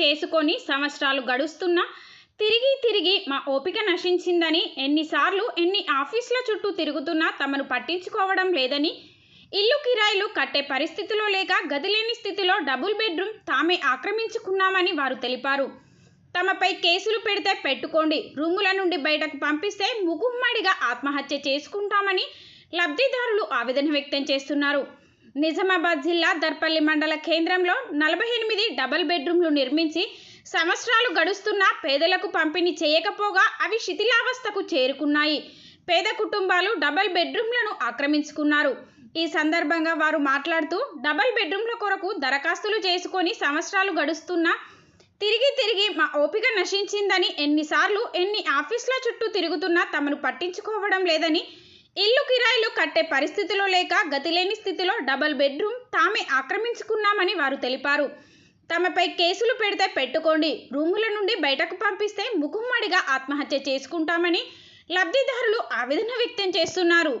చేసుకొని సంవత్సరాలు గడుస్తున్నా తిరిగి తిరిగి మా ఓపిక నశించిందని ఎన్నిసార్లు ఎన్ని ఆఫీసుల చుట్టూ తిరుగుతున్నా తమను పట్టించుకోవడం లేదని ఇల్లు కిరాయిలు కట్టే పరిస్థితిలో లేక గదిలేని స్థితిలో డబుల్ బెడ్రూమ్ తామే ఆక్రమించుకున్నామని వారు తెలిపారు. తమపై కేసులు పెడితే పెట్టుకోండి రూముల నుండి బయటకు పంపిస్తే ముగుమ్మడిగా ఆత్మహత్య చేసుకుంటామని లబ్ధిదారులు ఆవేదన వ్యక్తం చేస్తున్నారు. నిజామాబాద్ జిల్లా దర్పల్లి మండల కేంద్రంలో నలభై ఎనిమిది డబల్ బెడ్రూమ్లు నిర్మించి సంవత్సరాలు గడుస్తున్నా పేదలకు పంపిణీ చేయకపోగా అవి శిథిలావస్థకు చేరుకున్నాయి. పేద కుటుంబాలు డబల్ బెడ్రూమ్లను ఆక్రమించుకున్నారు. ఈ సందర్భంగా వారు మాట్లాడుతూ డబల్ బెడ్రూమ్ల కొరకు దరఖాస్తులు చేసుకొని సంవత్సరాలు గడుస్తున్నా తిరిగి తిరిగి మా ఓపిక నశించిందని ఎన్నిసార్లు ఎన్ని ఆఫీసుల చుట్టూ తిరుగుతున్నా తమను పట్టించుకోవడం లేదని ఇల్లు కిరాయిలు కట్టే పరిస్థితిలో లేక గతిలేని స్థితిలో డబల్ బెడ్రూమ్ తామే ఆక్రమించుకున్నామని వారు తెలిపారు. తమపై కేసులు పెడితే పెట్టుకోండి. రూముల నుండి బయటకు పంపిస్తే ముఖమ్మడిగా ఆత్మహత్య చేసుకుంటామని లబ్ధిదారులు ఆవేదన వ్యక్తం చేస్తున్నారు.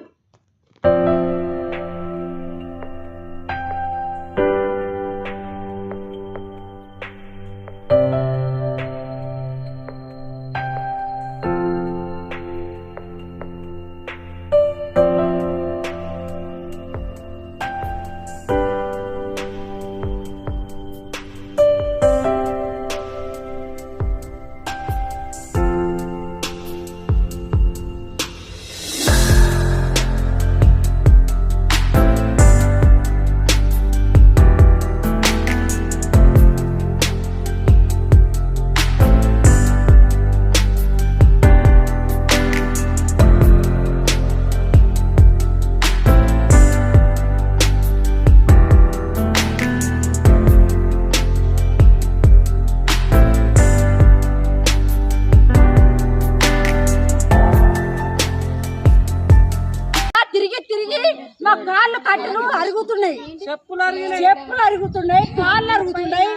అరుగుతున్నాయి చెప్పులు అరుగుతున్నాయి కాళ్ళు అరుగుతున్నాయి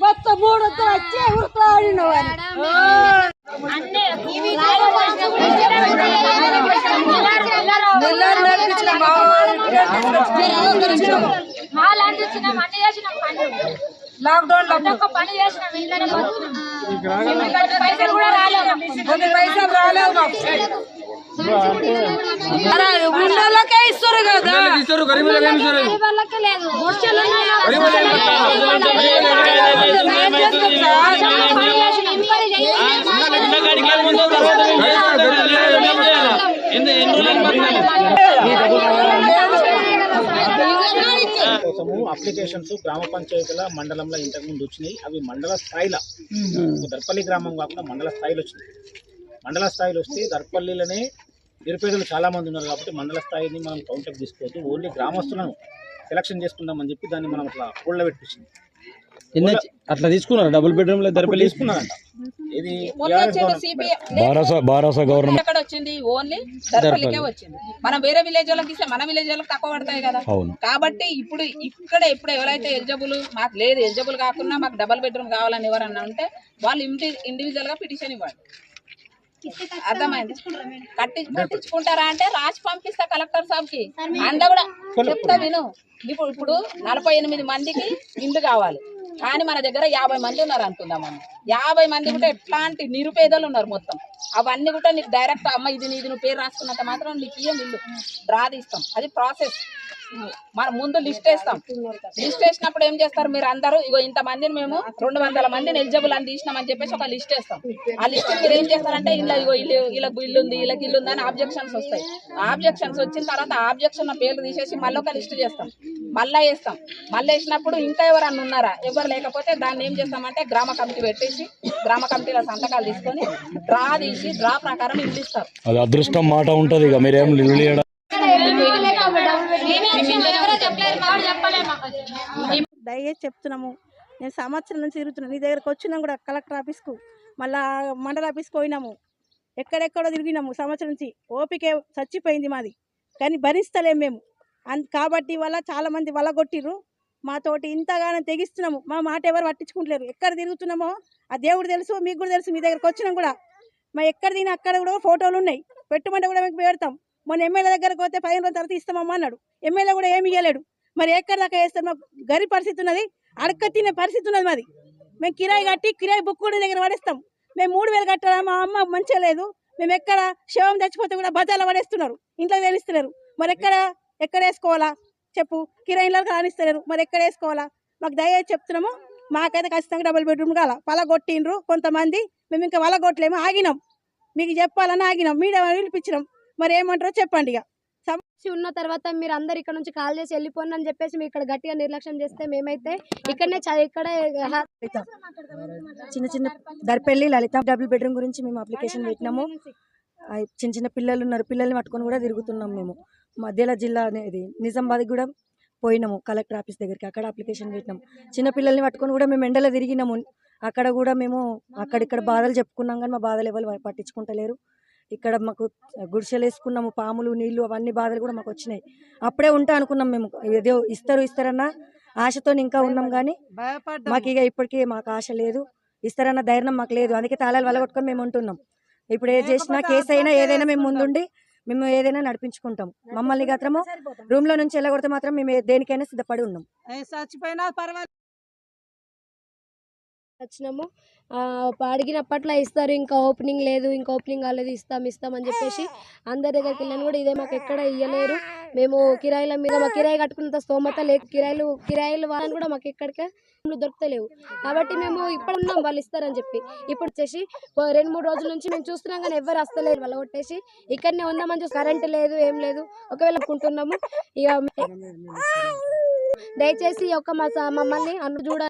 మొత్తం మూడు వందలు వచ్చి ఉరుకులు ఆడినావు వచ్చినాం అన్ని చేసినాం లాక్డౌన్ పైసలు కూడా రాలేదు. కొన్ని పైసలు రాలేదు మాకు. అరే, ఉన్నోళ్ళకే ఇస్తారు కదా. ఇస్తారు గరీబులకు లేదు గుడిసెలు ఉన్నాయి పని చేసినాం పని చేసినాం కోసము అప్లికేషన్స్ గ్రామ పంచాయతీల మండలంలో ఇంతకు ముందు వచ్చినాయి. అవి మండల స్థాయిలో దర్పల్లి గ్రామం కాకుండా మండల స్థాయిలో వచ్చినాయి. మండల స్థాయిలో వస్తే దర్పల్లిలోనే నిరుపేదలు చాలా మంది ఉన్నారు కాబట్టి మండల స్థాయిని మనం కౌంటర్ తీసుకోవద్దు ఓన్లీ గ్రామస్తులను సెలక్షన్ చేసుకుందామని చెప్పి దాన్ని మనం అట్లా కూళ్ళ అట్లా తీసుకున్నారు? డబుల్ బెడ్రూమ్లో బారాసా బారాసా గవర్నమెంట్ ఎక్కడ వచ్చింది? ఓన్లీ దర్పల్లికే వచ్చింది. మనం వేరే విలేజ్ వాళ్ళకి ఇస్తే మన విలేజ్ వాళ్ళకి తక్కువ పడతాయి కదా. అవును. కాబట్టి ఇప్పుడు ఇక్కడ ఇప్పుడు ఎవరైతే ఎలిజిబుల్ మాకు లేదు ఎలిజిబుల్ కాకుండా మాకు డబల్ బెడ్రూమ్ కావాలని ఎవరన్నా ఉంటే వాళ్ళు ఇండి ఇండివిజువల్గా పిటిషన్ ఇవ్వండి. అర్థమైంది? కట్టి కట్టించుకుంటారా అంటే రాసి పంపిస్తా కలెక్టర్ సాబ్కి అంద కూడా చెప్తా విను. ఇప్పుడు ఇప్పుడు నలభై ఎనిమిది మందికి ఇండ్లు కావాలి. కానీ మన దగ్గర యాభై మంది ఉన్నారు అనుకుందాం మనం యాభై మంది కూడా ఎట్లాంటి నిరుపేదలు ఉన్నారు మొత్తం. అవన్నీ కూడా నీకు డైరెక్ట్ అమ్మ ఇది నీది నువ్వు పేరు రాసుకున్నంత మాత్రం నీకు ఇయ్యం ఇల్లు. డ్రా తీస్తాం. అది ప్రాసెస్ మన ముందు లిస్ట్ వేస్తాం. లిస్ట్ వేసినప్పుడు ఏం చేస్తారు మీరు అందరూ? ఇగో ఇంత మందిని మేము రెండు వందల మందిని ఎలిజిబుల్ అని తీసినామని చెప్పేసి ఒక లిస్ట్ వేస్తాం. ఆ లిస్ట్ మీరు ఏం చేస్తారంటే ఇలా ఇగో ఇల్లు వీళ్ళకి ఇల్లు ఉంది వీళ్ళకి ఇల్లు ఉంది అని ఆబ్జెక్షన్స్ వస్తాయి. ఆబ్జెక్షన్స్ వచ్చిన తర్వాత ఆబ్జెక్షన్ పేర్లు తీసేసి మళ్ళీ ఒక లిస్ట్ చేస్తాం. మళ్ళా వేస్తాం. మళ్ళీ వేసినప్పుడు ఇంకా ఎవరన్నా ఉన్నారా? ఎవరు లేకపోతే దాన్ని ఏం చేస్తామంటే గ్రామ కమిటీ పెట్టేసి గ్రామ కమిటీల సంతకాలు తీసుకొని డ్రా తీసి డ్రా ప్రకారం ఇల్లు ఇస్తారు అది అదృష్టం మాట ఉంటది ఇక. మీరేం దయచేసి చెప్తున్నాము. నేను సంవత్సరం నుంచి తిరుగుతున్నాను నీ దగ్గరకు వచ్చినాం కూడా కలెక్టర్ ఆఫీస్కు. మళ్ళా మండల ఆఫీస్కి పోయినాము. ఎక్కడెక్కడో తిరిగినాము సంవత్సరం నుంచి. ఓపిక చచ్చిపోయింది మాది. కానీ భరిస్తలేం మేము. అన్ కాబట్టి వల్ల చాలామంది వలగొట్టిర్రు. మాతోటి ఇంతగానో తెగిస్తున్నాము. మా మాట ఎవరు పట్టించుకుంటలేరు. ఎక్కడ తిరుగుతున్నామో ఆ దేవుడు తెలుసు మీకు కూడా తెలుసు మీ దగ్గరకు వచ్చినాం కూడా. మా ఎక్కడ తిని అక్కడ కూడా ఫోటోలు ఉన్నాయి. పెట్టుమంటే కూడా మీకు పెడతాం. మొన్న ఎమ్మెల్యే దగ్గరకు పోతే పదిహేను రోజుల తర్వాత ఇస్తామమ్మా అన్నాడు. ఎమ్మెల్యే కూడా ఏమి ఇవ్వలేడు మరి ఎక్కడ దాకా వేస్తారు మాకు గరి పరిస్థితి ఉన్నది. అడక్క తినే పరిస్థితి ఉన్నది మాది. మేము కిరాయి కట్టి కిరాయి బుక్ కూడా దగ్గర పడేస్తాం. మేము మూడు వేలు కట్టాలా మా అమ్మ మంచిగా లేదు. మేము ఎక్కడ శవం చచ్చిపోతే కూడా బజార్లో పడేస్తున్నారు. ఇంట్లో తెలుస్తున్నారు మరి ఎక్కడ ఎక్కడ వేసుకోవాలా? చెప్పు. కిరాయి ఇళ్ళకి రానిస్తలేరు మరి ఎక్కడ వేసుకోవాలా? మాకు దయచేసి చెప్తున్నాము. మాకైతే ఖచ్చితంగా డబుల్ బెడ్రూమ్ కాల పలగొట్టిండ్రు కొంతమంది. మేము ఇంకా వలగొట్టలేము ఆగినాం. మీకు చెప్పాలని ఆగినాం. మీడియా పిలిపించినాం. మరి ఏమంటారో చెప్పండి ఇక. వచ్చి ఉన్న తర్వాత మీరు అందరు ఇక్కడ నుంచి కాల్ చేసి వెళ్ళిపోండి అని చెప్పేసి మీరు ఇక్కడ గట్టిగా నిర్లక్ష్యం చేస్తే మేమైతే ఇక్కడనే చ- ఇక్కడే హ- చిన్న చిన్న దర్పల్లి లలిత డబుల్ బెడ్రూమ్ గురించి మేము అప్లికేషన్ పెట్టినాము. ఆ, చిన్న చిన్న పిల్లలు ఉన్నారు. పిల్లల్ని పట్టుకొని కూడా తిరుగుతున్నాం మేము. మధ్యలో జిల్లా అనేది నిజామాబాద్ కూడా పోయినాము కలెక్టర్ ఆఫీస్ దగ్గరికి. అక్కడ అప్లికేషన్ పెట్టినాం. చిన్న పిల్లల్ని పట్టుకొని కూడా మేము ఎండలో తిరిగినాము. అక్కడ కూడా మేము అక్కడిక్కడ బాధలు చెప్పుకున్నాం కానీ మా బాధలు ఎవరు పట్టించుకుంటలేరు. ఇక్కడ మాకు గుడిసెలు వేసుకున్నాము పాములు నీళ్ళు అవన్నీ బాధలు కూడా మాకు వచ్చినాయి. అప్పుడే ఉంటా అనుకున్నాం మేము. ఏదో ఇస్తారు ఇస్తారన్న ఆశతో ఇంకా ఉన్నాం కానీ మాకు ఇక ఇప్పటికీ మాకు ఆశ లేదు. ఇస్తారన్న ధైర్యం మాకు లేదు. అందుకే తాళాలు వలగొట్టుకొని మేము ఉంటున్నాం. ఇప్పుడు ఏది చేసినా కేసు అయినా ఏదైనా మేము ముందుండి మేము ఏదైనా నడిపించుకుంటాం. మమ్మల్ని మాత్రము రూమ్లో నుంచి వెళ్ళగొడితే మాత్రం మేము దేనికైనా సిద్ధపడి ఉన్నాం. చచ్చిపోయినా పర్వాలేదు వచ్చినాము. అడిగినప్పట్లో ఇస్తారు ఇంకా ఓపెనింగ్ లేదు ఇంకా ఓపెనింగ్ కాలేదు ఇస్తాం ఇస్తాం అని చెప్పేసి అందరి దగ్గరికి వెళ్ళాను కూడా ఇదే మాకు ఎక్కడ ఇయ్యలేరు. మేము కిరాయిల మీద మా కిరాయి కట్టుకున్నంత స్తోమత లేదు కిరాయిలు కిరాయిలు వాళ్ళని కూడా మాకు ఎక్కడికే రూమ్లు దొరుకుతలేవు. కాబట్టి మేము ఇప్పుడు ఉన్నాం వాళ్ళు ఇస్తారని చెప్పి. ఇప్పుడు వచ్చేసి రెండు మూడు రోజుల నుంచి మేము చూస్తున్నాం కానీ ఎవరు వస్తలేరు. వాళ్ళ కొట్టేసి ఇక్కడనే ఉందామని చూసి కరెంట్ లేదు ఏం లేదు. ఒకవేళ అనుకుంటున్నాము ఇక దయచేసి యొక్క మా మమ్మల్ని అందరూ చూడ